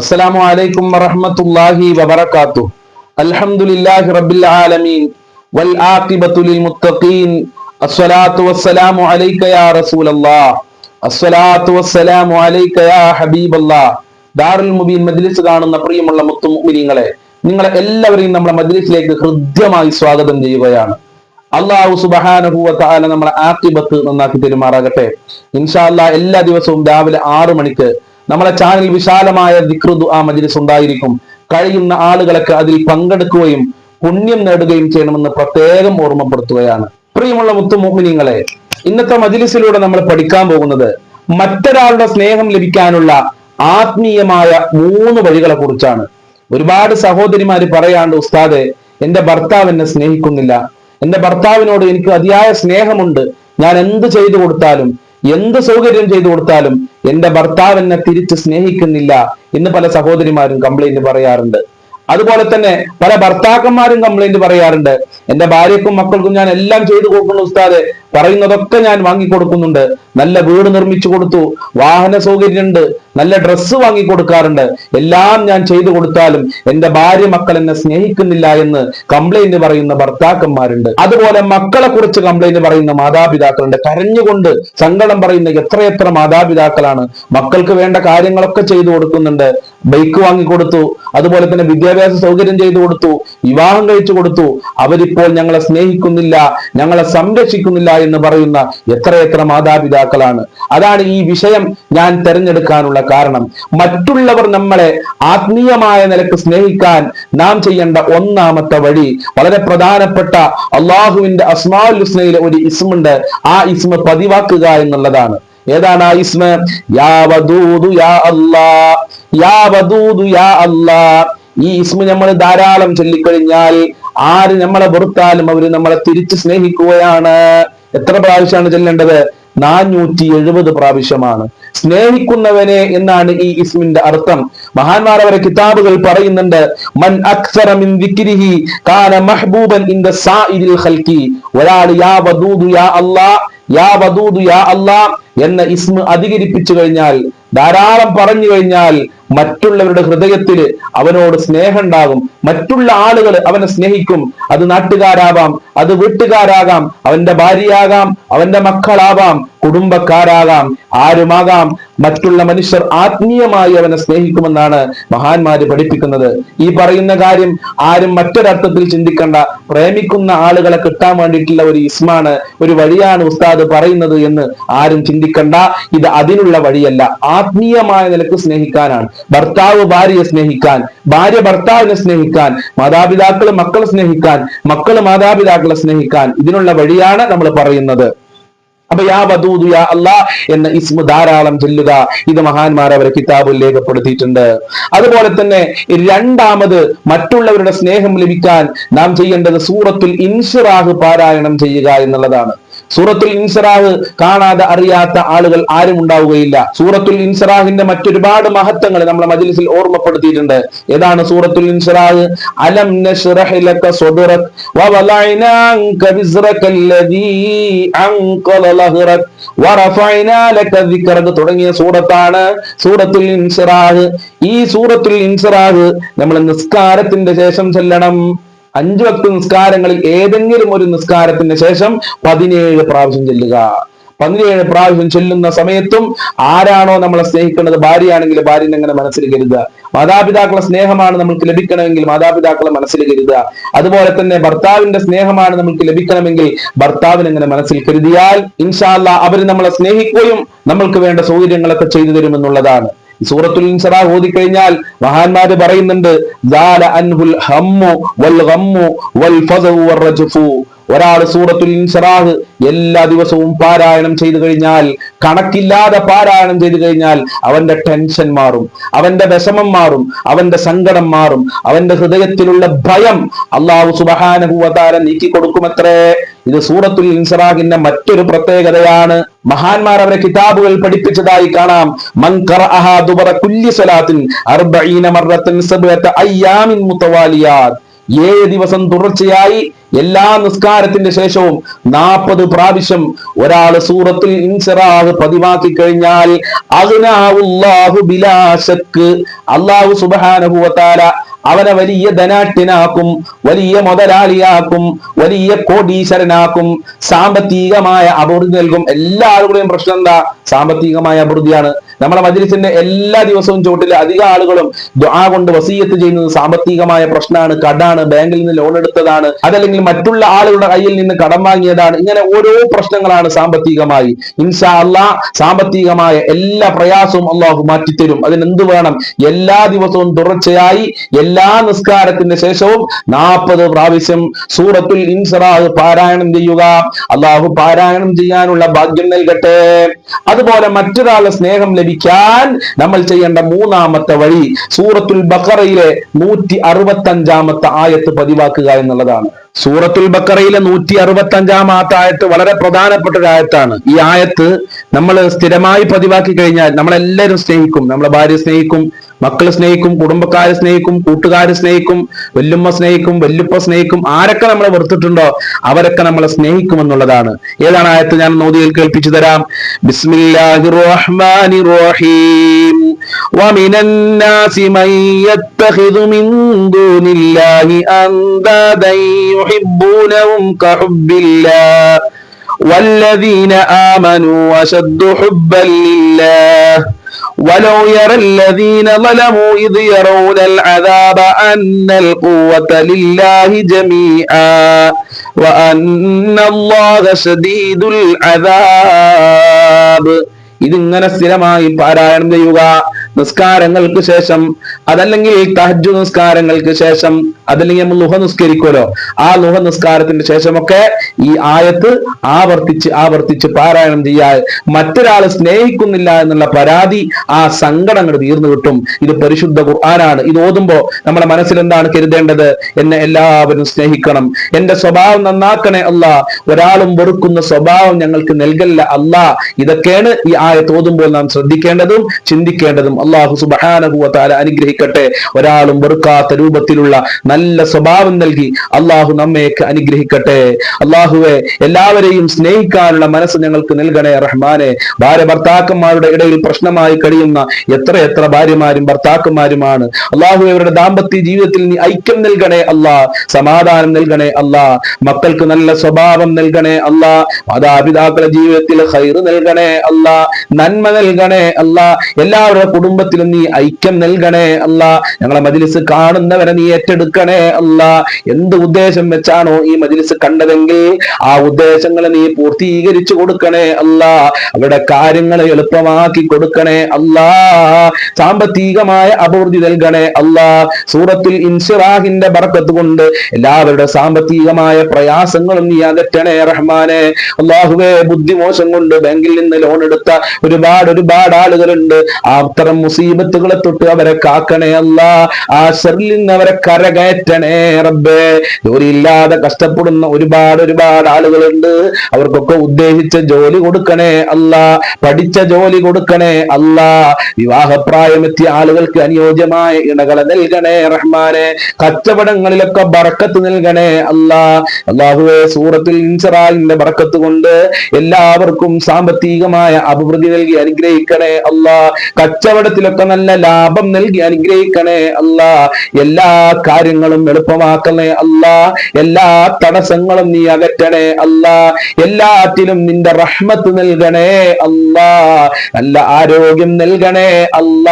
അസ്സലാമു അലൈക്കും വറഹ്മത്തുള്ളാഹി വബറകാത്തു. അൽഹംദുലില്ലാഹി റബ്ബിൽ ആലമീൻ. വൽ ആഖിബത്തു ലിൽ മുത്തഖീൻ. അസ്സലാത്തു വസ്സലാമു അലൈക യാ റസൂലല്ലാഹ്. അസ്സലാത്തു വസ്സലാമു അലൈക യാ ഹബീബല്ലാഹ്. ദാറുൽ മുബീൻ മജ്ലിസ് കാണുന്ന പ്രിയമുള്ള മുത്തു മുഅ്മിനീങ്ങളെ നിങ്ങളെ എല്ലാവരെയും നമ്മുടെ മജ്ലിസിലേക്ക് ഹൃദ്യമായി സ്വാഗതം ചെയ്യുകയാണ്. അള്ളാഹു സുബഹാനഹു വതആല നമ്മളെ ആക്കിബത്ത് നന്നാക്കി തെരുമാറാകട്ടെ. ഇൻഷാ അല്ലാ എല്ലാ ദിവസവും രാവിലെ ആറു മണിക്ക് നമ്മളെ ചാനൽ വിശാലമായ ദിക്ർ ആ മജ്ലിസ് ഉണ്ടായിരിക്കും. കഴിയുന്ന ആളുകളൊക്കെ അതിൽ പങ്കെടുക്കുകയും പുണ്യം നേടുകയും ചെയ്യണമെന്ന് പ്രത്യേകം ഓർമ്മപ്പെടുത്തുകയാണ്. പ്രിയമുള്ള മുത്തുമോഹിനിങ്ങളെ ഇന്നത്തെ മജിലിസിലൂടെ നമ്മൾ പഠിക്കാൻ പോകുന്നത് മറ്റൊരാളുടെ സ്നേഹം ലഭിക്കാനുള്ള ആത്മീയമായ മൂന്ന് വഴികളെ കുറിച്ചാണ്. ഒരുപാട് സഹോദരിമാര് പറയാണ്ട് ഉസ്താദെ എന്റെ ഭർത്താവ് എന്നെ സ്നേഹിക്കുന്നില്ല. എന്റെ ഭർത്താവിനോട് എനിക്ക് അതിയായ സ്നേഹമുണ്ട്. ഞാൻ എന്ത് ചെയ്തു കൊടുത്താലും എന്ത് സൗകര്യം ചെയ്തു കൊടുത്താലും എന്റെ ഭർത്താവ് എന്നെ തിരിച്ച് സ്നേഹിക്കുന്നില്ല എന്ന് പല സഹോദരിമാരും കംപ്ലൈന്റ് പറയാറുണ്ട്. അതുപോലെ തന്നെ പല ഭർത്താക്കന്മാരും കംപ്ലൈന്റ് പറയാറുണ്ട്. എന്റെ ഭാര്യക്കും മക്കൾക്കും ഞാൻ എല്ലാം ചെയ്തു കൊടുക്കുന്നു ഉസ്താദെ. പറയുന്നതൊക്കെ ഞാൻ വാങ്ങിക്കൊടുക്കുന്നുണ്ട്. നല്ല വീട് നിർമ്മിച്ചു കൊടുത്തു. വാഹന സൗകര്യമുണ്ട്. നല്ല ഡ്രസ്സ് വാങ്ങി കൊടുക്കാറുണ്ട്. എല്ലാം ഞാൻ ചെയ്തു കൊടുത്താലും എന്റെ ഭാര്യ മക്കൾ എന്നെ സ്നേഹിക്കുന്നില്ല എന്ന് കംപ്ലൈന്റ് പറയുന്ന ഭർത്താക്കന്മാരുണ്ട്. അതുപോലെ മക്കളെ കുറിച്ച് കംപ്ലൈന്റ് പറയുന്ന മാതാപിതാക്കളുണ്ട്. കരഞ്ഞുകൊണ്ട് സങ്കടം പറയുന്ന എത്രയെത്ര മാതാപിതാക്കളാണ്. മക്കൾക്ക് വേണ്ട കാര്യങ്ങളൊക്കെ ചെയ്തു കൊടുക്കുന്നുണ്ട്. ബൈക്ക് വാങ്ങി കൊടുത്തു. അതുപോലെ തന്നെ വിദ്യാഭ്യാസ സൗകര്യം ചെയ്തു കൊടുത്തു. വിവാഹം കഴിച്ചു കൊടുത്തു. അവരിപ്പോൾ ഞങ്ങളെ സ്നേഹിക്കുന്നില്ല ഞങ്ങളെ സംരക്ഷിക്കുന്നില്ല എന്ന് പറയുന്ന എത്രയെത്ര മാതാപിതാക്കളാണ്. അതാണ് ഈ വിഷയം ഞാൻ തെരഞ്ഞെടുക്കാനുള്ള കാരണം മറ്റുള്ളവർ നമ്മളെ ആത്മീയമായ നിലയ്ക്ക് സ്നേഹിക്കാൻ നാം ചെയ്യേണ്ട ഒന്നാമത്തെ വഴി വളരെ പ്രധാനപ്പെട്ട അള്ളാഹുവിന്റെ അസ്മാഉൽ ഹുസ്നയിലെ ഒരു ഇസ്മുണ്ട്. ആ ഇസ്മ പതിവാക്കുക എന്നുള്ളതാണ്. ഏതാണ് ആ ഇസ്മ? യാ വദൂദു യാ അല്ലാ യാ വദൂദു യാ ഈ ഇസ്മ നമ്മൾ ധാരാളം ചൊല്ലിക്കഴിഞ്ഞാൽ ആര് നമ്മളെ വെറുത്താലും അവർ നമ്മളെ തിരിച്ച് സ്നേഹിക്കുകയാണ്. എത്ര പ്രാവശ്യമാണ് ചെല്ലേണ്ടത്? നാനൂറ്റി എഴുപത് പ്രാവശ്യമാണ്. സ്നേഹിക്കുന്നവനെ എന്നാണ് ഈ ഇസ്മിന്റെ അർത്ഥം. മഹാന്മാർ അവരെ കിതാബുകൾ പറയുന്നുണ്ട്. മൻ മിൻ കാന മഹ്ബൂബൻ ഇൻ ദ ഖൽഖി ഒരാൾ യാ വദൂദു യാ അല്ലാ യാ വദൂദു യാ എന്ന ഇസ്മ അധികരിപ്പിച്ചു കഴിഞ്ഞാൽ ധാരാളം പറഞ്ഞു കഴിഞ്ഞാൽ മറ്റുള്ളവരുടെ ഹൃദയത്തിൽ അവനോട് സ്നേഹം ഉണ്ടാകും മറ്റുള്ള ആളുകൾ അവനെ സ്നേഹിക്കും. അത് നാട്ടുകാരാവാം അത് വീട്ടുകാരാകാം അവന്റെ ഭാര്യയാകാം അവന്റെ മക്കളാവാം കുടുംബക്കാരാകാം ആരുമാകാം. മറ്റുള്ള മനുഷ്യർ ആത്മീയമായി അവനെ സ്നേഹിക്കുമെന്നാണ് മഹാന്മാര് പഠിപ്പിക്കുന്നത്. ഈ പറയുന്ന കാര്യം ആരും മറ്റൊരർത്ഥത്തിൽ ചിന്തിക്കണ്ട. പ്രേമിക്കുന്ന ആളുകളെ കിട്ടാൻ വേണ്ടിയിട്ടുള്ള ഒരു ഇസ്മാണ് ഒരു വഴിയാണ് ഉസ്താദ് പറയുന്നത് എന്ന് ആരും ചിന്തിക്കണ്ട. ഇത് അതിനുള്ള വഴിയല്ല. ആത്മീയമായ നിലയ്ക്ക് സ്നേഹിക്കാനാണ്. ഭർത്താവ് ഭാര്യയെ സ്നേഹിക്കാൻ ഭാര്യ ഭർത്താവിനെ സ്നേഹിക്കാൻ മാതാപിതാക്കൾ മക്കളെ സ്നേഹിക്കാൻ മക്കൾ മാതാപിതാക്കളെ സ്നേഹിക്കാൻ ഇതിനുള്ള വഴിയാണ് നമ്മൾ പറയുന്നത്. അപ്പൊ യാ വധൂതു യാ അല്ലാ എന്ന ഇസ്മു ധാരാളം ചൊല്ലുക. ഇത് മഹാന്മാർ അവരെ കിതാബിൽ രേഖപ്പെടുത്തിയിട്ടുണ്ട്. അതുപോലെ തന്നെ രണ്ടാമത് മറ്റുള്ളവരുടെ സ്നേഹം ലഭിക്കാൻ നാം ചെയ്യേണ്ടത് സൂറത്തുൽ ഇൻഷിറാഹ് പാരായണം ചെയ്യുക എന്നുള്ളതാണ്. സൂറത്തുൽ ഇൻസറാഹ് കാണാതെ അറിയാത്ത ആളുകൾ ആരും ഉണ്ടാവുകയില്ല. സൂറത്തുൽ ഇൻസറാഹിന്റെ മറ്റൊരുപാട് മഹത്വങ്ങൾ നമ്മളെ മജിലിസിൽ ഓർമ്മപ്പെടുത്തിയിട്ടുണ്ട്. ഏതാണ് സൂറത്തുൽ ഇൻസറാഹ്? അലം നശ്റഹ് ലക സദ്റക് വവലഅനാ അൻക വിസ്റക അല്ലദീ അൻഖല ലഹ്റക് വറഫഅനാ ലക ദിക്റക തുടങ്ങിയ സൂറത്താണ് സൂറത്തുൽ ഇൻസറാഹ്. ഈ സൂറത്തുൽ ഇൻസറാഹ് നമ്മൾ നിസ്കാരത്തിന്റെ ശേഷം ചെല്ലണം. അഞ്ചു വക്ത നിസ്കാരങ്ങളിൽ ഏതെങ്കിലും ഒരു നിസ്കാരത്തിന് ശേഷം പതിനേഴ് പ്രാവശ്യം ചെല്ലുക. പതിനേഴ് പ്രാവശ്യം ചെല്ലുന്ന സമയത്തും ആരാണോ നമ്മളെ സ്നേഹിക്കുന്നത്? ഭാര്യയാണെങ്കിൽ ഭാര്യനെ അങ്ങനെ മനസ്സിൽ കരുതുക മാതാപിതാക്കളെ സ്നേഹമാണ് നമുക്ക് ലഭിക്കണമെങ്കിൽ മാതാപിതാക്കളെ മനസ്സിൽ കരുതുക അതുപോലെ തന്നെ ഭർത്താവിന്റെ സ്നേഹമാണ് നമുക്ക് ലഭിക്കണമെങ്കിൽ ഭർത്താവിനെ അങ്ങനെ മനസ്സിൽ കരുതിയാൽ ഇൻഷാല്ല അവർ നമ്മളെ സ്നേഹിക്കുകയും നമ്മൾക്ക് വേണ്ട സൗകര്യങ്ങളൊക്കെ ചെയ്തു തരുമെന്നുള്ളതാണ്. സൂറത്തുൽ ഇൻസറാ ഓതിക്കഴിഞ്ഞാൽ മഹാന്മാര് പറയുന്നുണ്ട് അൻഹുൽ ഹമ്മു വൽ ഗമ്മു വൽ ഫസഉ വർ ഒരാൾ സൂറത്തുൽ ഇൻസറാഹ് എല്ലാ ദിവസവും പാരായണം ചെയ്തു കഴിഞ്ഞാൽ കണക്കില്ലാതെ പാരായണം ചെയ്തു കഴിഞ്ഞാൽ അവന്റെ ടെൻഷൻ മാറും അവന്റെ വിഷമം മാറും അവന്റെ സങ്കടം മാറും അവന്റെ ഹൃദയത്തിലുള്ള ഭയം അള്ളാഹു സുബഹാനഹുവതാര നീക്കി കൊടുക്കുമത്രേ ഇത് സൂറത്തുൽ ഇൻസറാഹിന്റെ മറ്റൊരു പ്രത്യേകതയാണ്. മഹാന്മാർ അവരെ കിതാബുകൾ പഠിപ്പിച്ചതായി കാണാം. മൻ ഖറഅഹാ ദുബറ കുല്ലി സലാത്തിൻ അർബഈന മർറത്തൻ സബ്അത അയ്യാമിൻ മുതവാലിയാത് ഏഴ് ദിവസം തുടർച്ചയായി എല്ലാ നിസ്കാരത്തിന്റെ ശേഷവും നാൽപ്പത് പ്രാവശ്യം ഒരാൾ സൂറത്തിൽ ഇൻസറാഹ് പതിവാക്കി കഴിഞ്ഞാൽ അഗ്നാഹു ബിലാശക്ക് അള്ളാഹു സുബാനഹുവത്താല അവനെ വലിയ ധനാട്ടിനാക്കും വലിയ മുതലാളിയാക്കും വലിയ കോടീശ്വരനാക്കും. സാമ്പത്തികമായ അഭിവൃദ്ധി നൽകും. എല്ലാ ആളുകളുടെയും പ്രശ്നം എന്താ? സാമ്പത്തികമായ അഭിവൃദ്ധിയാണ്. നമ്മുടെ മജ്ലിസിന്റെ എല്ലാ ദിവസവും ചോട്ടിൽ അധിക ആളുകളും ദുആ കൊണ്ട് വസീയത്ത് ചെയ്യുന്നത് സാമ്പത്തികമായ പ്രശ്നമാണ് കടാണ്. ബാങ്കിൽ നിന്ന് ലോൺ എടുത്തതാണ്. അതല്ലെങ്കിൽ മറ്റുള്ള ആളുകളുടെ കയ്യിൽ നിന്ന് കടം വാങ്ങിയതാണ്. ഇങ്ങനെ ഓരോ പ്രശ്നങ്ങളാണ് സാമ്പത്തികമായി. ഇൻഷാ അള്ളാ സാമ്പത്തികമായ എല്ലാ പ്രയാസവും അള്ളാഹു മാറ്റിത്തരും. അതിനെന്ത് വേണം? എല്ലാ ദിവസവും തുടർച്ചയായി എല്ലാ നിസ്കാരത്തിന്റെ ശേഷവും നാൽപ്പത് പ്രാവശ്യം സൂറത്തുൽ ഇൻസറാഹ് പാരായണം ചെയ്യുക. അള്ളാഹു പാരായണം ചെയ്യാനുള്ള ഭാഗ്യം നൽകട്ടെ. അതുപോലെ മറ്റൊരാളെ സ്നേഹം ലഭിക്കാൻ നമ്മൾ ചെയ്യേണ്ട മൂന്നാമത്തെ വഴി സൂറത്തുൽ ബക്കറയിലെ നൂറ്റി അറുപത്തി അഞ്ചാമത്തെ ആയത്ത് പതിവാക്കുക എന്നുള്ളതാണ്. സൂറത്തുൽ ബക്കറയിലെ നൂറ്റി അറുപത്തി അഞ്ചാമത്തെ ആയത്ത് വളരെ പ്രധാനപ്പെട്ട ഒരു ആയത്താണ് ഈ ആയത്ത് നമ്മൾ സ്ഥിരമായി പതിവാക്കി കഴിഞ്ഞാൽ നമ്മളെല്ലാവരും സ്നേഹിക്കും നമ്മളെ ഭാര്യ സ്നേഹിക്കും മക്കളെ സ്നേഹിക്കും കുടുംബക്കാരെ സ്നേഹിക്കും കൂട്ടുകാരെ സ്നേഹിക്കും വല്ലുമ്മ സ്നേഹിക്കും വല്ലുപ്പ സ്നേഹിക്കും ആരൊക്കെ നമ്മളെ വെറുത്തിട്ടുണ്ടോ അവരൊക്കെ നമ്മളെ സ്നേഹിക്കും എന്നുള്ളതാണ് ഏതാണ് ആയത്ത് ഞാൻ നോദിയിൽ കേൾപ്പിച്ചു തരാം ബിസ്മില്ലാഹിർ റഹ്മാനിർ റഹീം ومن الناس من يتخذ من دون الله أندادا يحبونهم كحب الله والذين آمنوا أشد حبا لله ولو يرى الذين ظلموا إذ يرون العذاب أن القوة لله جميعا وأن الله شديد العذاب ഇതിങ്ങനെ സ്ഥിരമായി പാരായണം ചെയ്യുക നിസ്കാരങ്ങൾക്ക് ശേഷം അതല്ലെങ്കിൽ തഹജു നിസ്കാരങ്ങൾക്ക് ശേഷം അതല്ലെങ്കിൽ നമ്മൾ ലുഹ നിസ്കരിക്കുമല്ലോ ആ ലുഹ നിസ്കാരത്തിന് ശേഷമൊക്കെ ഈ ആയത്ത് ആവർത്തിച്ച് ആവർത്തിച്ച് പാരായണം ചെയ്യാൻ മറ്റൊരാൾ സ്നേഹിക്കുന്നില്ല എന്നുള്ള പരാതി ആ സങ്കടങ്ങൾ തീർന്നു കിട്ടും. ഇത് പരിശുദ്ധ ഖുർആനാണ്. ഇത് ഓതുമ്പോ നമ്മുടെ മനസ്സിൽ എന്താണ് കരുതേണ്ടത്? എന്നെ എല്ലാവരും സ്നേഹിക്കണം. എന്റെ സ്വഭാവം നന്നാക്കണേ അല്ല. ഒരാളും വെറുക്കുന്ന സ്വഭാവം ഞങ്ങൾക്ക് നൽകല്ല അല്ല. ഇതൊക്കെയാണ് ഈ ആയത്ത് ഓതുമ്പോൾ നാം ശ്രദ്ധിക്കേണ്ടതും ചിന്തിക്കേണ്ടതും അള്ളാഹു സുബാനഹുവത്താല അനുഗ്രഹിക്കട്ടെ. ഒരാളും വെറുക്കാത്ത രൂപത്തിലുള്ള നല്ല സ്വഭാവം നൽകി അള്ളാഹു നമ്മയൊക്കെ അനുഗ്രഹിക്കട്ടെ. അള്ളാഹുവെ എല്ലാവരെയും സ്നേഹിക്കാനുള്ള മനസ്സ് ഞങ്ങൾക്ക് നൽകണേ റഹ്മാനെ. ഭാര്യ ഭർത്താക്കന്മാരുടെ ഇടയിൽ പ്രശ്നമായി കഴിയുന്ന എത്ര എത്ര ഭാര്യമാരും ഭർത്താക്കന്മാരുമാണ്. അള്ളാഹു അവരുടെ ദാമ്പത്യ ജീവിതത്തിൽ നീ ഐക്യം നൽകണേ അല്ലാ സമാധാനം നൽകണേ അല്ലാ മക്കൾക്ക് നല്ല സ്വഭാവം നൽകണേ അല്ലാ മാതാപിതാക്കളുടെ ജീവിതത്തിൽ നൽകണേ അല്ലാ നന്മ നൽകണേ അല്ലാ എല്ലാവരുടെ കുടുംബത്തിലും നീ ഐക്യം നൽകണേ അല്ല. ഞങ്ങളെ മജിലിസ് കാണുന്നവരെ നീ ഏറ്റെടുക്കണേ അല്ല. എന്ത് ഉദ്ദേശം വെച്ചാണോ ഈ മജിലിസ് കണ്ടതെങ്കിൽ ആ ഉദ്ദേശങ്ങളെ നീ പൂർത്തീകരിച്ചു കൊടുക്കണേ അല്ല. അവരുടെ കാര്യങ്ങൾ എളുപ്പമാക്കി കൊടുക്കണേ അല്ല. സാമ്പത്തികമായ അഭിവൃദ്ധി നൽകണേ അല്ല. സൂറത്തിൽ ഇൻഷിറാഹിന്റെ ബർക്കത്ത് കൊണ്ട് എല്ലാവരുടെ സാമ്പത്തികമായ പ്രയാസങ്ങളും നീ അകറ്റണേ റഹ്മാനെ. അള്ളാഹുവേ ബുദ്ധിമോശം കൊണ്ട് ബാങ്കിൽ നിന്ന് ലോൺ എടുത്ത ഒരുപാട് ഒരുപാട് ആളുകളുണ്ട്. ആ അത്തരം മുസീബത്തുകളെ തൊട്ട് അവരെ കാക്കണേ അല്ല. ആ ഷെറിൽ നിന്ന് അവരെ കരകയറ്റണേ റബ്ബേ. ജോലിയില്ലാതെ കഷ്ടപ്പെടുന്ന ഒരുപാട് ഒരുപാട് ആളുകളുണ്ട്. അവർക്കൊക്കെ ഉദ്ദേശിച്ച ജോലി കൊടുക്കണേ അല്ല. പഠിച്ച ജോലി കൊടുക്കണേ അല്ല. വിവാഹപ്രായമെത്തിയ ആളുകൾക്ക് അനുയോജ്യമായ ഇണകളെ നൽകണേ റഹ്മാനെ. കച്ചവടങ്ങളിലൊക്കെ ബറക്കത്ത് നൽകണേ അല്ല. അള്ളാഹുവെ സൂറത്തിൽ ഇൻസറാലിന്റെ ബറക്കത്ത് കൊണ്ട് എല്ലാവർക്കും സാമ്പത്തികമായ അഭിവൃദ്ധി നൽകി അനുഗ്രഹിക്കണേ അല്ല. കച്ചവടത്തിലൊക്കെ നല്ല ലാഭം നൽകി അനുഗ്രഹിക്കണേ അല്ല എല്ലാ കാര്യങ്ങളും എളുപ്പമാക്കണേ അല്ല എല്ലാ തടസ്സങ്ങളും നീ അകറ്റണേ അല്ല എല്ലാറ്റിലും നിന്റെ റഹ്മത്ത് നൽകണേ അല്ല നല്ല ആരോഗ്യം നൽകണേ അല്ല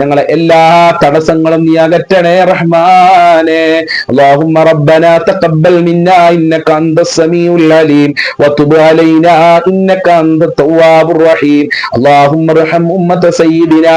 ഞങ്ങളെ എല്ലാ തടസ്സങ്ങളും നീ അകറ്റണേ റഹ്മാനെ اللهم ربنا تقبل منا انك انت السميع العليم وتب علينا انك انت التواب الرحيم اللهم ارحم امه سيدنا